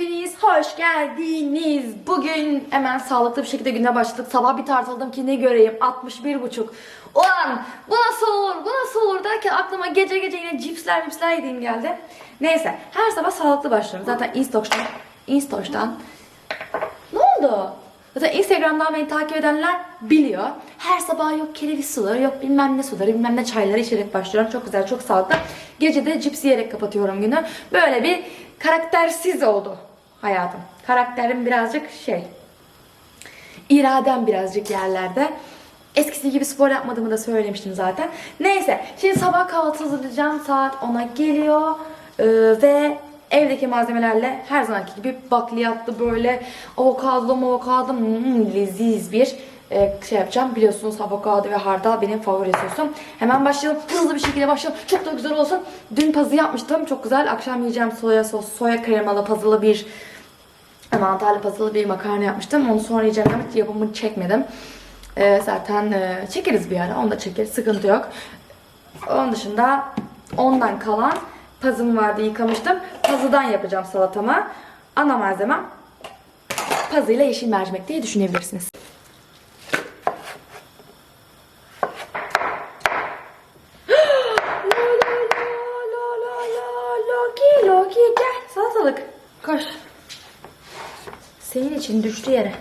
hepiniz hoş geldiniz. Bugün hemen sağlıklı bir şekilde güne başladık. Sabah bir tartıldım ki ne göreyim 61 buçuk. Ulan bu nasıl olur bu nasıl olur derken aklıma gece gece yine cipsler cipsler yediğim geldi. Neyse her sabah sağlıklı başlıyorum. Zaten Instagram'dan Instagram'dan ne oldu? Zaten Instagram'dan beni takip edenler biliyor. Her sabah yok kereviz suları, yok bilmem ne suları, bilmem ne çayları içerek başlıyorum. Çok güzel, çok sağlıklı. Gece de cips yiyerek kapatıyorum günü. Böyle bir karaktersiz oldu hayatım. Karakterim birazcık şey, iradem birazcık yerlerde. Eskisi gibi spor yapmadığımı da söylemiştim zaten. Neyse, şimdi sabah kahvaltı hazırlayacağım. Saat 10'a geliyor. Ee, ve evdeki malzemelerle her zamanki gibi bakliyatlı böyle avokadolu avokado hmm, leziz bir e, şey yapacağım. Biliyorsunuz avokado ve hardal benim favori sosum. Hemen başlayalım. Hızlı bir şekilde başlayalım. Çok da güzel olsun. Dün pazı yapmıştım. Çok güzel. Akşam yiyeceğim soya sos, soya kremalı pazılı bir mantarlı pazılı bir makarna yapmıştım. Onu sonra yiyeceğim. Yapımını çekmedim. Ee, zaten e, çekeriz bir ara. Onu da çekeriz. Sıkıntı yok. Onun dışında ondan kalan pazım vardı yıkamıştım. Pazıdan yapacağım salatamı. Ana malzemem pazıyla yeşil mercimek diye düşünebilirsiniz. İçin düştü yere.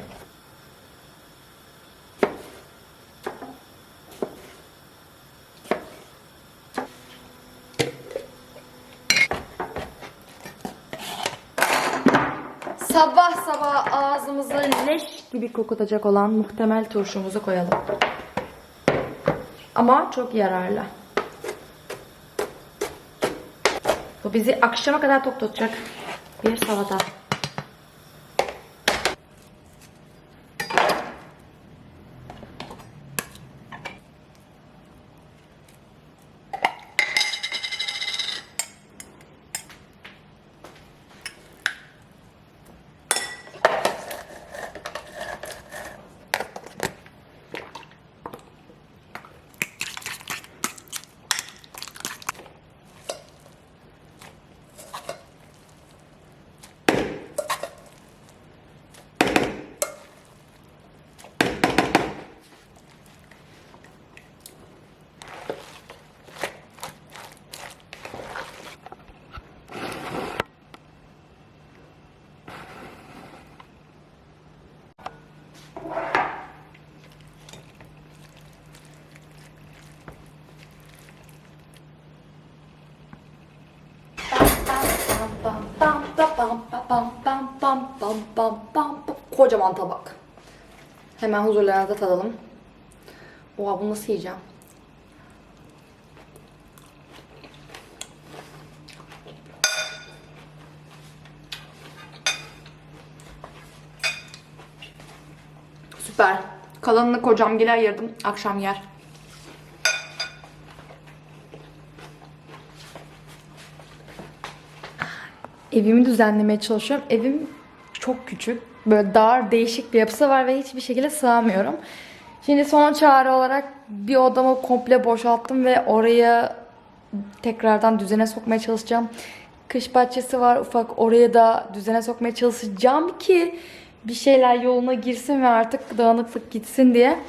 Sabah sabah ağzımıza leş gibi kokutacak olan muhtemel turşumuzu koyalım. Ama çok yararlı. Bu bizi akşama kadar tok tutacak bir salata. Kocaman tabak. Hemen huzurlarınızda tadalım. Oha bunu nasıl yiyeceğim? Süper. Kalanını kocam gele ayırdım. Akşam yer. Evimi düzenlemeye çalışıyorum. Evim çok küçük. Böyle dar, değişik bir yapısı var ve hiçbir şekilde sığamıyorum. Şimdi son çare olarak bir odamı komple boşalttım ve oraya tekrardan düzene sokmaya çalışacağım. Kış bahçesi var ufak oraya da düzene sokmaya çalışacağım ki bir şeyler yoluna girsin ve artık dağınıklık gitsin diye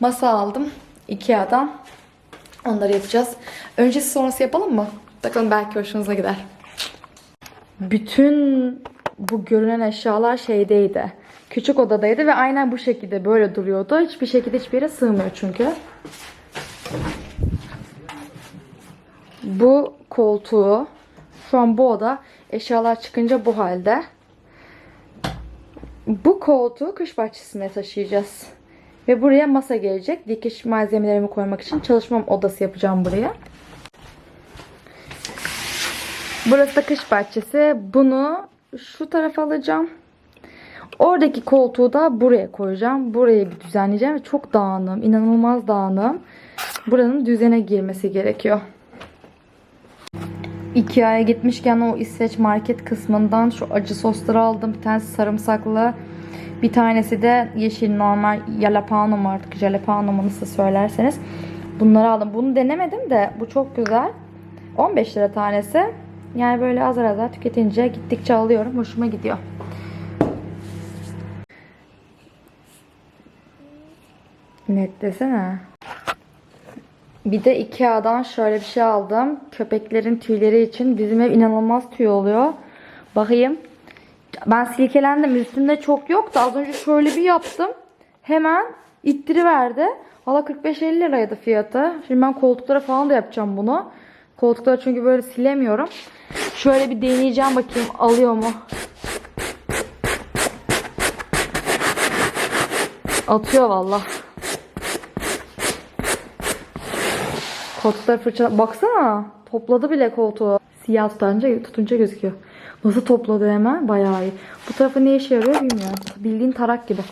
masa aldım Ikea'dan. Onları yapacağız. Öncesi sonrası yapalım mı? Bakalım belki hoşunuza gider. Bütün bu görünen eşyalar şeydeydi. Küçük odadaydı ve aynen bu şekilde böyle duruyordu. Hiçbir şekilde hiçbir yere sığmıyor çünkü. Bu koltuğu şu an bu oda eşyalar çıkınca bu halde. Bu koltuğu kış bahçesine taşıyacağız. Ve buraya masa gelecek. Dikiş malzemelerimi koymak için çalışma odası yapacağım buraya. Burası da kış bahçesi. Bunu şu tarafa alacağım. Oradaki koltuğu da buraya koyacağım. Burayı bir düzenleyeceğim. Çok dağınım. inanılmaz dağınım. Buranın düzene girmesi gerekiyor. Ikea'ya gitmişken o İsveç market kısmından şu acı sosları aldım. Bir tanesi sarımsaklı. Bir tanesi de yeşil normal jalapeno mu artık jalapeno mu nasıl söylerseniz. Bunları aldım. Bunu denemedim de bu çok güzel. 15 lira tanesi. Yani böyle azar azar tüketince gittikçe alıyorum. Hoşuma gidiyor. Net desene. Bir de Ikea'dan şöyle bir şey aldım. Köpeklerin tüyleri için. Bizim ev inanılmaz tüy oluyor. Bakayım. Ben silkelendim. Üstünde çok yok da az önce şöyle bir yaptım. Hemen ittiriverdi. Valla 45-50 liraydı fiyatı. Şimdi ben koltuklara falan da yapacağım bunu. Koltukları çünkü böyle silemiyorum. Şöyle bir deneyeceğim bakayım alıyor mu? Atıyor valla. Koltukları fırça... Baksana. Topladı bile koltuğu. Siyah tutunca, tutunca gözüküyor. Nasıl topladı hemen? Bayağı iyi. Bu tarafı ne işe yarıyor bilmiyorum. Bildiğin tarak gibi.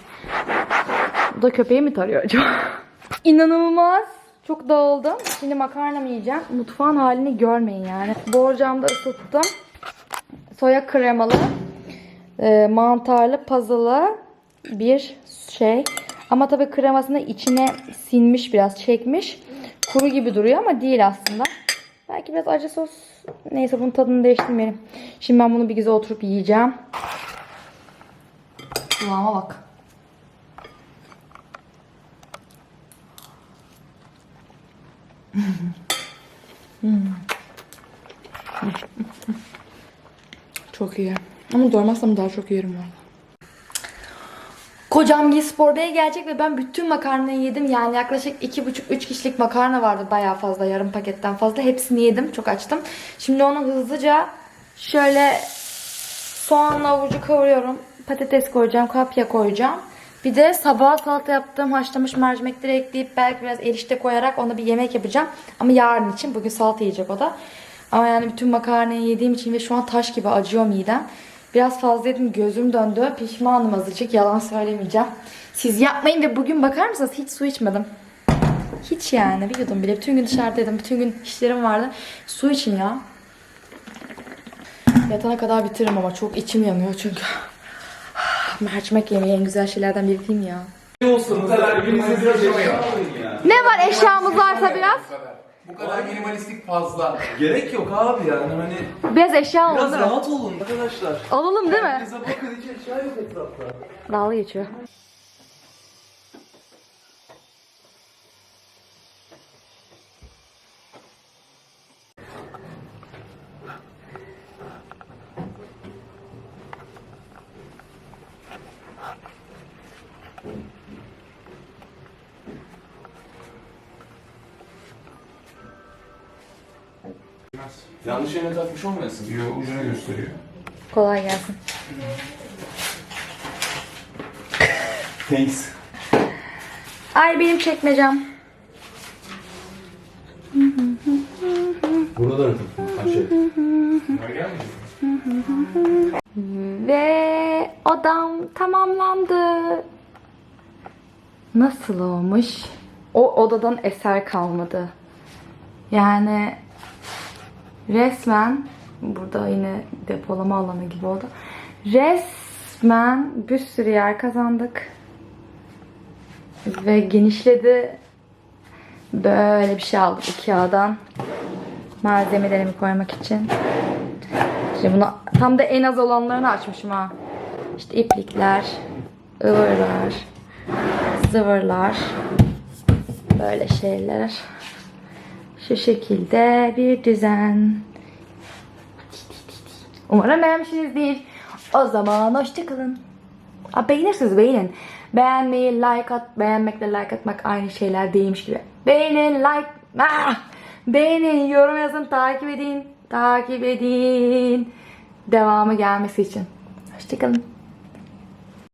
Bu da köpeği mi tarıyor acaba? İnanılmaz. Çok dağıldım. Şimdi makarna mı yiyeceğim? Mutfağın halini görmeyin yani. Borcamda ısıttım. Soya kremalı, e, mantarlı, puzzle'lı bir şey. Ama tabii kremasını içine sinmiş biraz, çekmiş. Kuru gibi duruyor ama değil aslında. Belki biraz acı sos. Neyse bunun tadını değiştirmeyelim. Şimdi ben bunu bir güzel oturup yiyeceğim. Kulağıma bak. Çok iyi. Ama doymazsam daha çok yerim var. Kocam Giy Spor Bey'e gelecek ve ben bütün makarnayı yedim. Yani yaklaşık 2,5-3 kişilik makarna vardı. Bayağı fazla, yarım paketten fazla. Hepsini yedim. Çok açtım. Şimdi onu hızlıca şöyle soğanla avucu kavuruyorum. Patates koyacağım, kapya koyacağım. Bir de sabah salata yaptığım haşlamış mercimekleri ekleyip belki biraz erişte koyarak ona bir yemek yapacağım. Ama yarın için. Bugün salata yiyecek o da. Ama yani bütün makarnayı yediğim için ve şu an taş gibi acıyor midem. Biraz fazla yedim gözüm döndü. Pişmanım azıcık yalan söylemeyeceğim. Siz yapmayın ve bugün bakar mısınız hiç su içmedim. Hiç yani bir yudum bile. Bütün gün dışarıdaydım. Bütün gün işlerim vardı. Su için ya. Yatana kadar bitiririm ama çok içim yanıyor çünkü. Mercimek yemeği en güzel şeylerden biri değil mi ya? olsun bu kadar birinize biraz yaşamayın. Ne var eşyamız varsa biraz? Bu kadar minimalistik fazla. Gerek yok abi yani hani Biraz eşya biraz oldu rahat olun arkadaşlar. Alalım değil mi? Kendinize bakın hiç eşya yok etrafta. Dalga geçiyor. Yanlış yerine takmış olmayasın. Yok ucuna gösteriyor. Kolay gelsin. Thanks. Ay benim çekmecem. Buraları şey. Bunlar gelmedi mi? Ve odam tamamlandı. Nasıl olmuş? O odadan eser kalmadı. Yani resmen burada yine depolama alanı gibi oldu. Resmen bir sürü yer kazandık. Ve genişledi. Böyle bir şey aldım Ikea'dan. Malzemelerimi koymak için. Şimdi bunu tam da en az olanlarını açmışım ha. İşte iplikler, ıvırlar, zıvırlar, böyle şeyler. Şu şekilde bir düzen. Umarım beğenmişsinizdir. O zaman hoşçakalın. Aa, beğenirsiniz beğenin. Beğenmeyi, like at, beğenmekle like atmak aynı şeyler değilmiş gibi. Beğenin, like, ah! beğenin, yorum yazın, takip edin, takip edin. Devamı gelmesi için. Hoşçakalın.